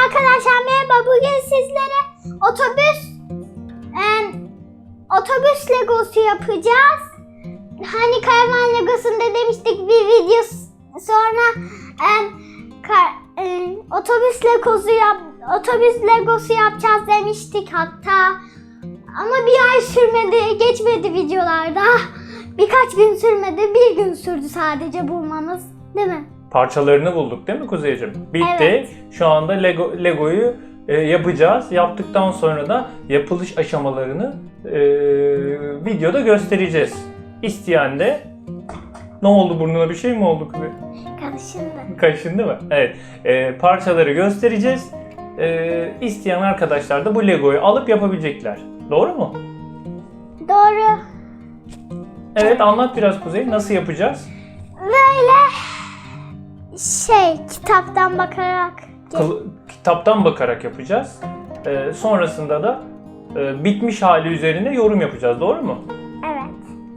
Arkadaşlar merhaba. Bugün sizlere otobüs em, otobüs legosu yapacağız. Hani karavan legosunda demiştik bir video sonra em, ka- em, otobüs legosu yap otobüs legosu yapacağız demiştik hatta. Ama bir ay sürmedi, geçmedi videolarda. Birkaç gün sürmedi, bir gün sürdü sadece bulmamız. Değil mi? Parçalarını bulduk değil mi Kuzeyciğim? Bitti. Evet. Şu anda Lego Lego'yu e, yapacağız. Yaptıktan sonra da yapılış aşamalarını e, videoda göstereceğiz. İsteyen de ne oldu burnuna bir şey mi oldu Kuzey? Karışındı. Kaşındı mı? Evet. E, parçaları göstereceğiz. E, isteyen arkadaşlar da bu Lego'yu alıp yapabilecekler. Doğru mu? Doğru. Evet anlat biraz Kuzey. Nasıl yapacağız? Böyle şey kitaptan bakarak Kıl- kitaptan bakarak yapacağız. E, sonrasında da e, bitmiş hali üzerine yorum yapacağız. Doğru mu? evet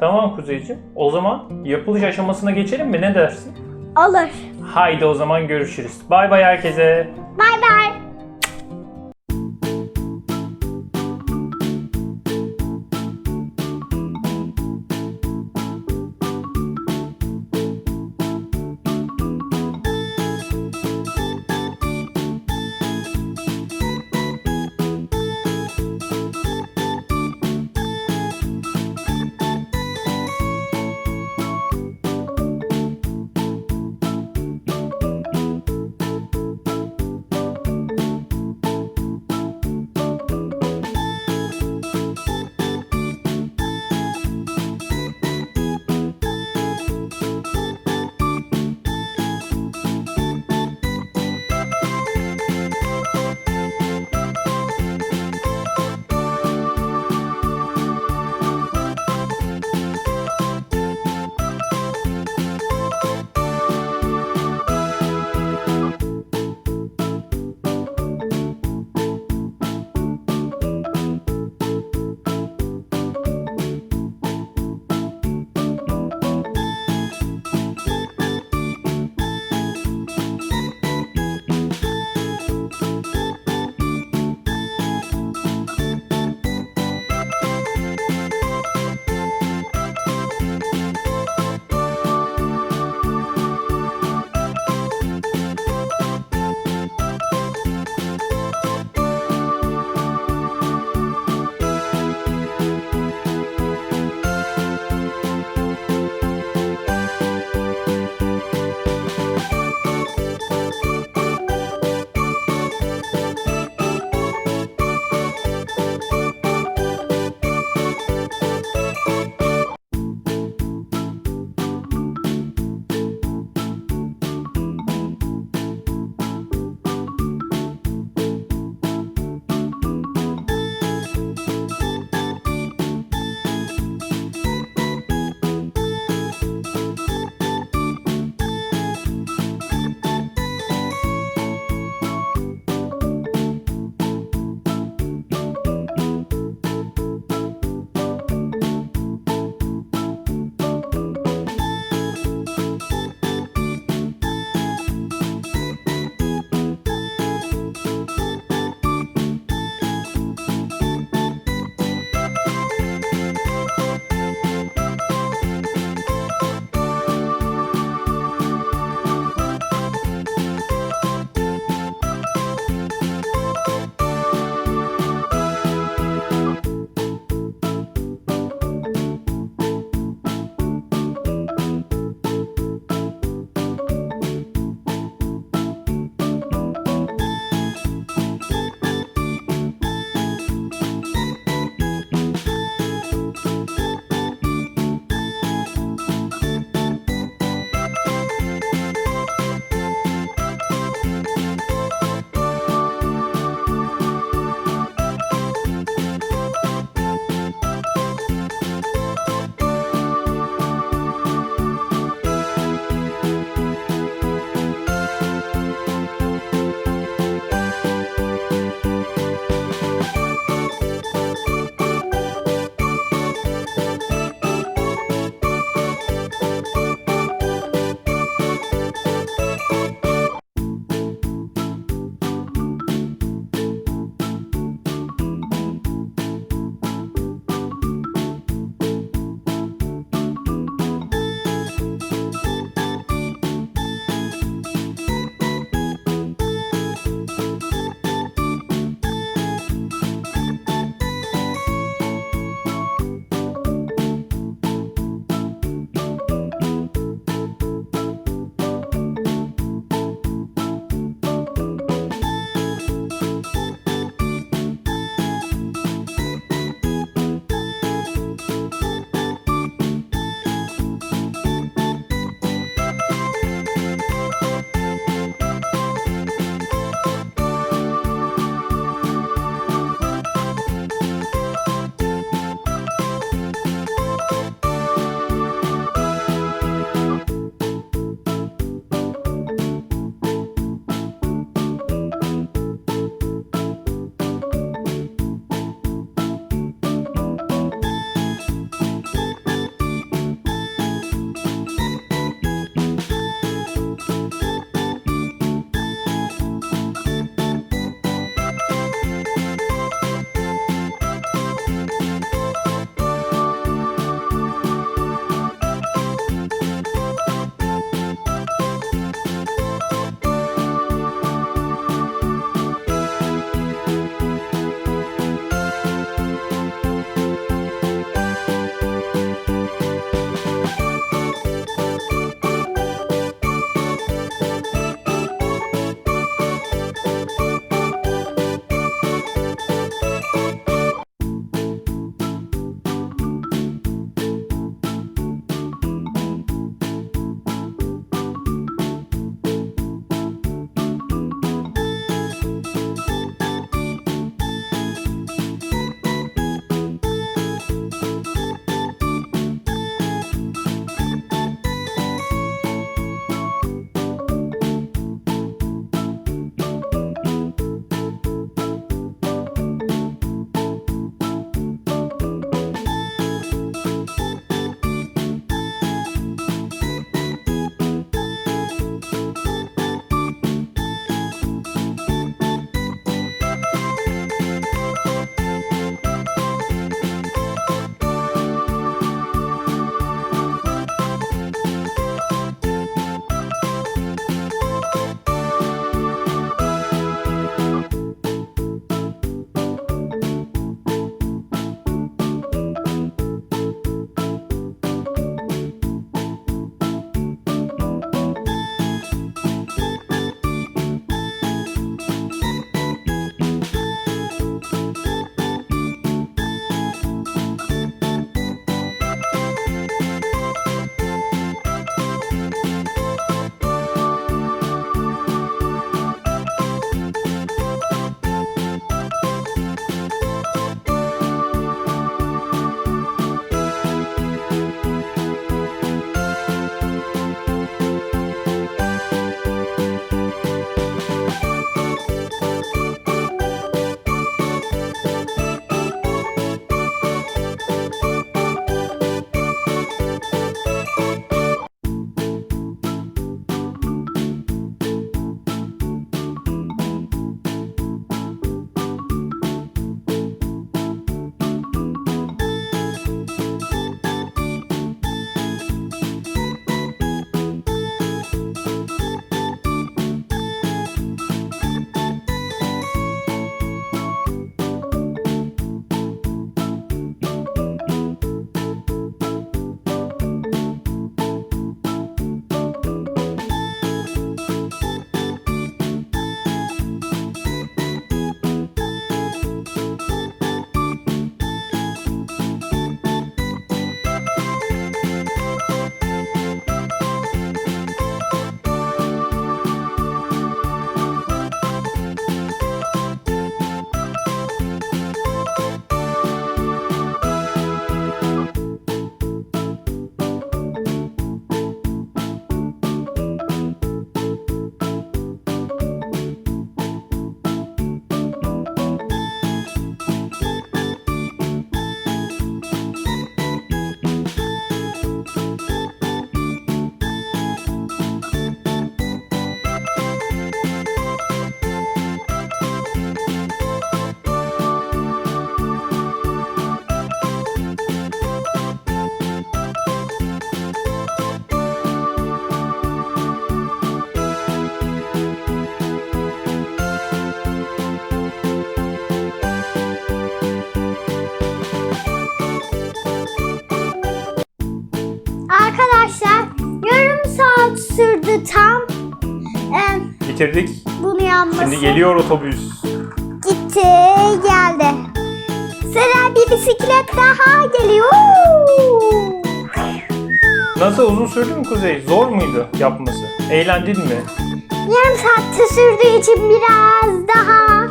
Tamam Kuzeyciğim. O zaman yapılış aşamasına geçelim mi? Ne dersin? olur. Haydi o zaman görüşürüz. Bay bay herkese. Bay bay. Bitirdik. bunu yapması. Şimdi geliyor otobüs. Gitti, geldi. Sıra bir bisiklet daha geliyor. Nasıl uzun sürdü mü Kuzey? Zor muydu yapması? Eğlendin mi? Yarım saatte sürdüğü için biraz daha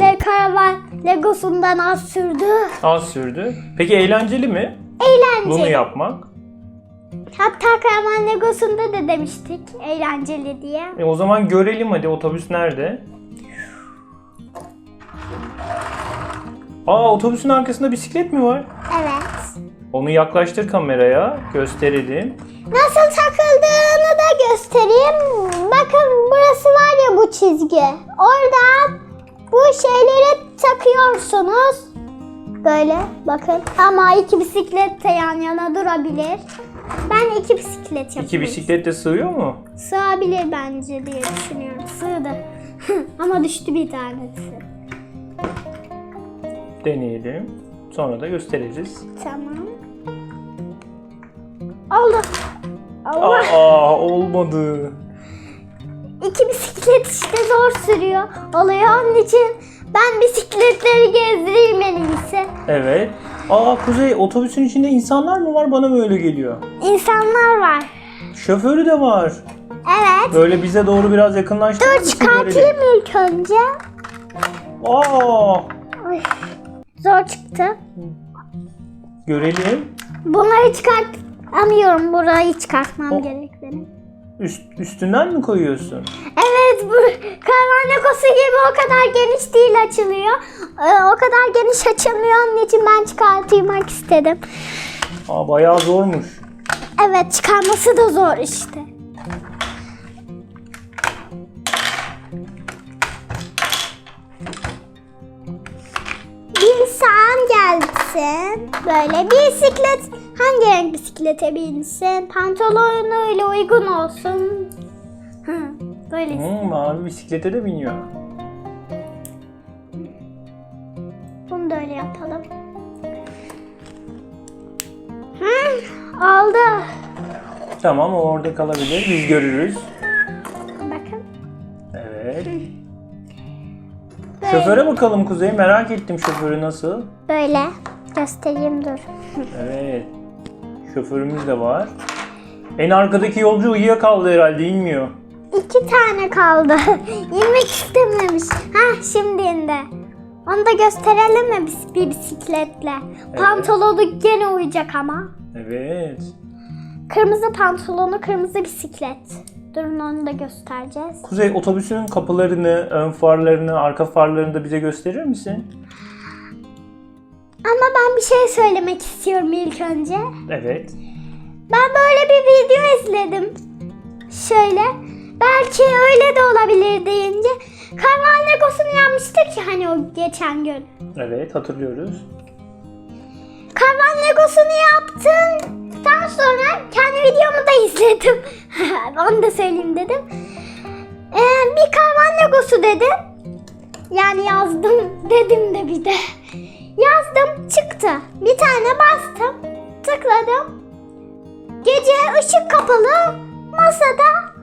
Le karavan Legosundan az sürdü. Az sürdü. Peki eğlenceli mi Eğlenceli. bunu yapmak? Hatta karavan Legosunda da demiştik eğlenceli diye. E o zaman görelim hadi otobüs nerede? Aa otobüsün arkasında bisiklet mi var? Evet. Onu yaklaştır kameraya. Gösterelim. Nasıl takıldığını da göstereyim. Bakın burası var ya bu çizgi. Oradan bu şeyleri takıyorsunuz. Böyle bakın. Ama iki bisiklet de yan yana durabilir. Ben iki bisiklet yapayım. İki bisiklet de sığıyor mu? Sığabilir bence diye düşünüyorum. Sığdı. Ama düştü bir tanesi. Deneyelim. Sonra da gösteririz. Tamam. Oldu. Allah. Aa olmadı. İki bisiklet işte zor sürüyor. Oluyor onun için ben bisikletleri gezdireyim en iyisi. Evet. Aa Kuzey otobüsün içinde insanlar mı var? Bana mı öyle geliyor? İnsanlar var. Şoförü de var. Evet. Böyle bize doğru biraz yakınlaştırır Dur çıkartayım ilk önce. Aa Ay, Zor çıktı. görelim. Bunları çıkartamıyorum. Burayı çıkartmam O- gerek benim. Üst, üstünden mi koyuyorsun? Evet bu karvan legosu gibi o kadar geniş değil açılıyor. Ee, o kadar geniş açılmıyor onun için ben çıkartmak istedim. Aa bayağı zormuş. Evet çıkarması da zor işte. Gelsin. Böyle bisiklet. Hangi renk bisiklete binsin? Pantolonuyla uygun olsun. Hı, Böyle. Hmm, mavi bisiklete de biniyor. Bunu da öyle yapalım. Hı, oldu. Tamam o orada kalabilir. Biz görürüz. Bakın. Evet. Şoföre bakalım Kuzey. Merak ettim şoförü nasıl. Böyle. Göstereyim dur. Evet. Şoförümüz de var. En arkadaki yolcu uyuyakaldı herhalde inmiyor. İki tane kaldı. İnmek istememiş. Ha şimdi indi. Onu da gösterelim mi bir bisikletle? Pantolonu gene uyacak ama. Evet. Kırmızı pantolonu, kırmızı bisiklet. Durun onu da göstereceğiz. Kuzey otobüsün kapılarını, ön farlarını, arka farlarını da bize gösterir misin? Ama ben bir şey söylemek istiyorum ilk önce. Evet. Ben böyle bir video izledim. Şöyle. Belki öyle de olabilir deyince. Karvan Legosunu yapmıştık ya hani o geçen gün. Evet hatırlıyoruz. Karvan Legosunu yaptıktan sonra kendi videomu da izledim. Onu da söyleyeyim dedim. Ee, bir karvan Legosu dedim. Yani yazdım dedim de bir de. Yazdım çıktı. Bir tane bastım. Tıkladım. Gece ışık kapalı. Masada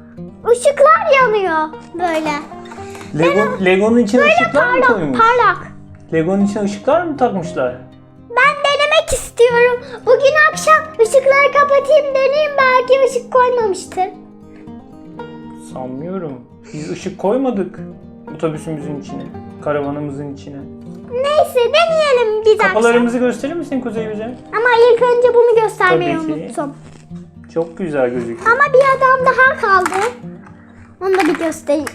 ışıklar yanıyor böyle. Lego, Lego'nun içine ışıklar mı Parlak koymuş? parlak. Lego'nun içine ışıklar mı takmışlar? Ben denemek istiyorum. Bugün akşam ışıkları kapatayım deneyeyim belki ışık koymamıştır. Sanmıyorum. Biz ışık koymadık otobüsümüzün içine, karavanımızın içine. Neyse deneyelim biz akşam. Kapılarımızı gösterir misin Kuzey bize? Ama ilk önce bunu göstermeyi Tabii ki. unuttum. Çok güzel gözüküyor. Ama bir adam daha kaldı. Onu da bir göstereyim.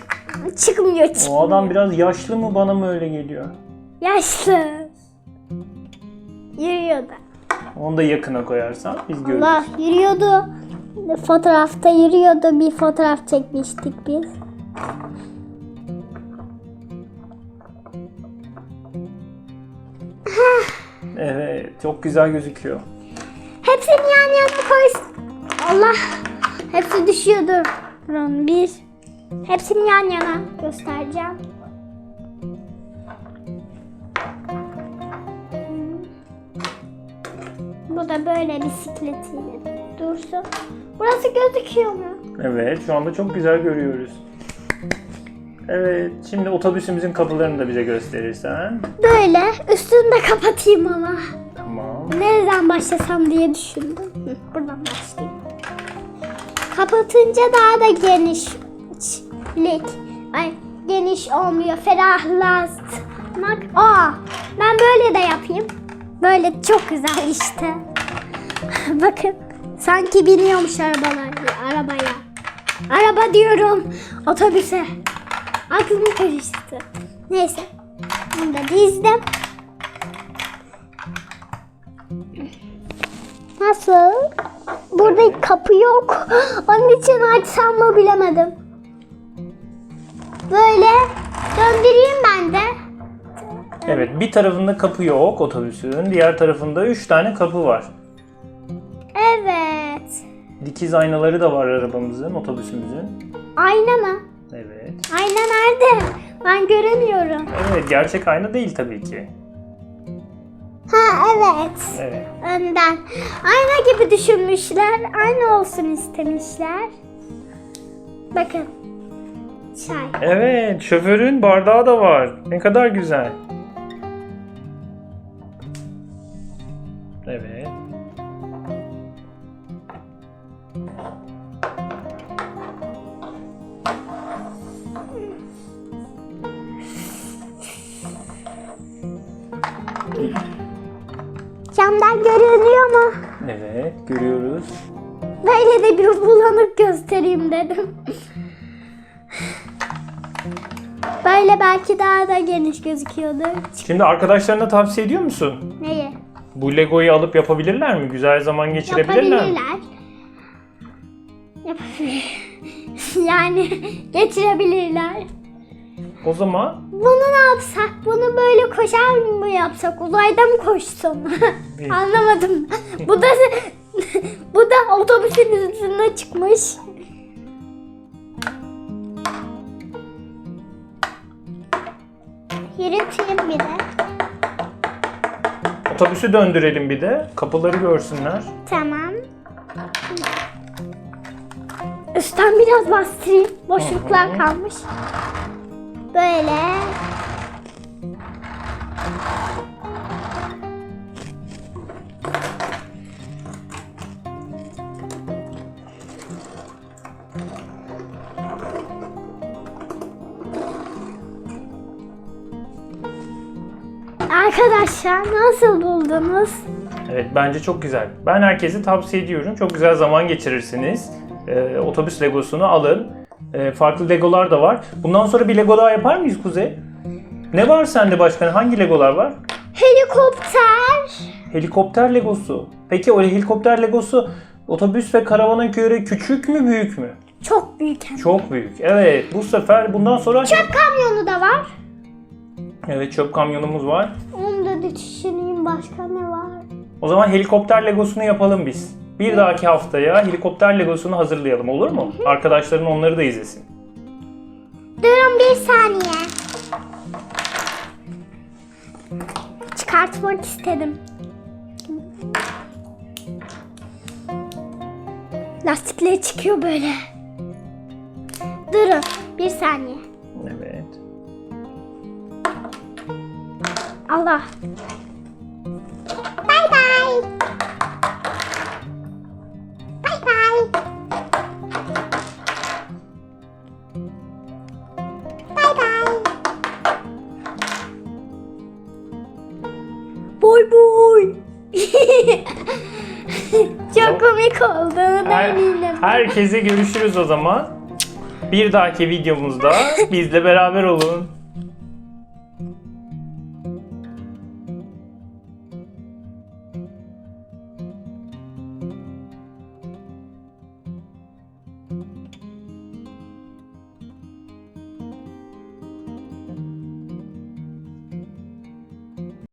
Çıkmıyor çık. O adam biraz yaşlı mı bana mı öyle geliyor? Yaşlı. Yürüyordu. Onu da yakına koyarsan biz görürüz. Allah yürüyordu. Fotoğrafta yürüyordu. Bir fotoğraf çekmiştik biz. Evet, çok güzel gözüküyor. Hepsini yan yana koy. Allah. Hepsi düşüyordur. Durun bir. Hepsini yan yana göstereceğim. Bu da böyle bisikletiyle dursun. Burası gözüküyor mu? Evet, şu anda çok güzel görüyoruz. Evet, şimdi otobüsümüzün kapılarını da bize gösterirsen. Böyle üstünü de kapatayım ama. Tamam. Nereden başlasam diye düşündüm. Hı, Buradan başlayayım. Kapatınca daha da genişlik. Ay geniş olmuyor. Ferahlatmak. Aa, ben böyle de yapayım. Böyle çok güzel işte. Bakın. Sanki biniyormuş arabalar, arabaya. Araba diyorum. Otobüse. Aklım karıştı. Neyse. Bunu da dizdim. Nasıl? Burada kapı yok. Onun için açsam mı bilemedim. Böyle döndüreyim ben de. Evet, bir tarafında kapı yok otobüsün, diğer tarafında 3 tane kapı var. Evet. Dikiz aynaları da var arabamızın, otobüsümüzün. Ayna mı? Evet. Ayna nerede? Ben göremiyorum. Evet, gerçek ayna değil tabii ki. Ha evet. Evet. Önden. Ayna gibi düşünmüşler. Aynı olsun istemişler. Bakın. Çay. Evet, şoförün bardağı da var. Ne kadar güzel. Evet. Camdan görünüyor mu? Evet, görüyoruz. Böyle de bir bulanık göstereyim dedim. Böyle belki daha da geniş gözüküyordur. Şimdi arkadaşlarına tavsiye ediyor musun? Neyi? Bu Lego'yu alıp yapabilirler mi? Güzel zaman geçirebilirler mi? Yapabilirler. Yapabilir. yani geçirebilirler. O zaman Bunu ne yapsak? Bunu böyle koşar mı yapsak? Uzayda mı koşsun? Anlamadım. bu da bu da otobüsün üstüne çıkmış. Yürüteyim bir de. otobüsü döndürelim bir de. Kapıları görsünler. Tamam. Üstten biraz bastırayım. Boşluklar kalmış. Böyle. Arkadaşlar nasıl buldunuz? Evet bence çok güzel. Ben herkese tavsiye ediyorum. Çok güzel zaman geçirirsiniz. Ee, otobüs Legosunu alın. Ee, farklı Legolar da var. Bundan sonra bir Lego daha yapar mıyız Kuzey? Ne var sende başka? Hangi Legolar var? Helikopter. Helikopter Legosu. Peki o helikopter Legosu otobüs ve karavana göre küçük mü büyük mü? Çok büyük. hem. Çok büyük. Evet bu sefer bundan sonra... Çöp kamyonu da var. Evet çöp kamyonumuz var. Onu da düşüneyim başka ne var? O zaman helikopter Legosunu yapalım biz. Bir dahaki haftaya helikopter Legosunu hazırlayalım olur mu? Arkadaşların onları da izlesin. Durun bir saniye. Çıkartmak istedim. Lastikleri çıkıyor böyle. Durun bir saniye. Evet. Allah. Komik. Her- eminim. herkese görüşürüz o zaman. Bir dahaki videomuzda bizle beraber olun.